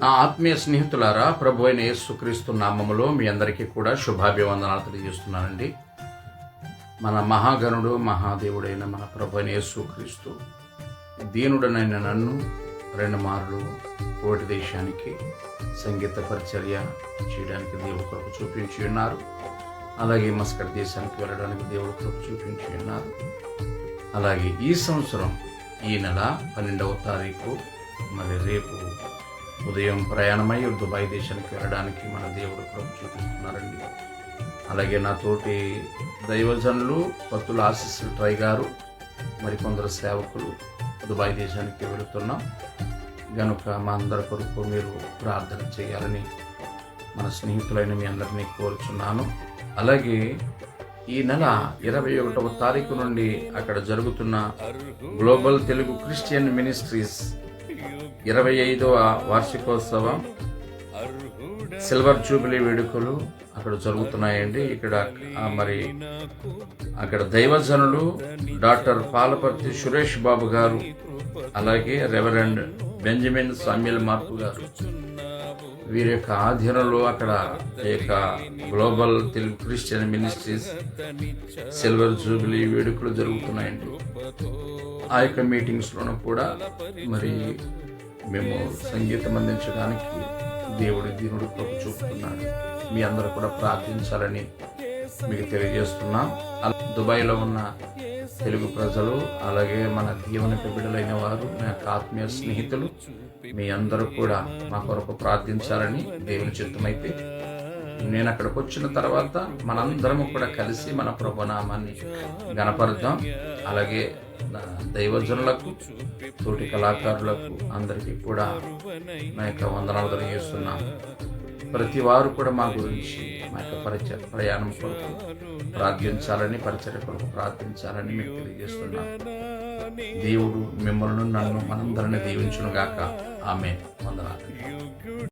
నా ఆత్మీయ స్నేహితులారా ప్రభు అయిన యేసుక్రీస్తు నామములో మీ అందరికీ కూడా శుభాభివందనాలు తెలియజేస్తున్నానండి. మన మహాగణుడు మహాదేవుడైన మన ప్రభు అయిన యేసుక్రీస్తు దీనుడనైన నన్ను రెండు మార్లు కోటి దేశానికి సంగీత పరిచర్య చేయడానికి దేవుడు కొరకు చూపించి ఉన్నారు. అలాగే మస్కట్ దేశానికి వెళ్ళడానికి దేవుడు కొరకు చూపించి ఉన్నారు. అలాగే ఈ సంవత్సరం ఈ నెల పన్నెండవ తారీఖు మరి రేపు ఉదయం ప్రయాణమై దుబాయ్ దేశానికి వెళ్ళడానికి మన దేవుడు కృప చూపిస్తున్నారండి. అలాగే నా తోటి దైవజనులు భక్తుల ఆశీస్సులు ట్రై గారు మరికొందరు సేవకులు దుబాయ్ దేశానికి వెళుతున్నాం. గనుక మా అందరి కొరకు మీరు ప్రార్థన చేయాలని మన స్నేహితులైన మీ అందరినీ కోరుచున్నాను. అలాగే ఈ నెల ఇరవై ఒకటవ తారీఖు నుండి అక్కడ జరుగుతున్న గ్లోబల్ తెలుగు క్రిస్టియన్ మినిస్ట్రీస్ ఇరవై ఐదవ వార్షికోత్సవం. సిల్వర్ జూబిలీ వేడుకలు అక్కడ జరుగుతున్నాయండి. ఇక్కడ మరి అక్కడ దైవజనులు డాక్టర్ పాలపర్తి సురేష్ బాబు గారు అలాగే రెవరెండ్ బెంజమిన్ సామ్యుల్ మార్పు గారు. వీరి యొక్క ఆధీనంలో అక్కడ ఈ యొక్క global Telugu Christian ministries silver jubilee వేడుకలు జరుగుతున్నాయండి. ఆ యొక్క మీటింగ్స్లోనూ కూడా మరి మేము సంగీతం అందించడానికి దేవుడి దీనుడు కృప చూపుతున్నాడు. మీ అందరూ కూడా ప్రార్థించాలని మీకు తెలియజేస్తున్నాం. అలా దుబాయ్లో ఉన్న తెలుగు ప్రజలు అలాగే మన దీవెన బిడ్డలైన వారు నా యొక్క ఆత్మీయ స్నేహితులు మీ అందరూ కూడా మా కొరకు ప్రార్థించాలని దేవుని చిత్తమైతే నేను అక్కడికి వచ్చిన తర్వాత మనందరము కూడా కలిసి మన ప్రభునామాన్ని గణపరుద్దాం. అలాగే దైవజనులకు తోటి కళాకారులకు అందరికీ కూడా నా యొక్క వందనాలు తెలియజేస్తున్నాం. ప్రతి వారు కూడా మా గురించి మా యొక్క పరిచయ ప్రయాణం కొరకు ప్రార్థించాలని పరిచయ కొరకు ప్రార్థించాలని మీకు తెలియజేస్తున్నాం. దేవుడు మిమ్మల్ని నన్ను మనందరిని దీవించునుగాక. ఆమె వందనాలు.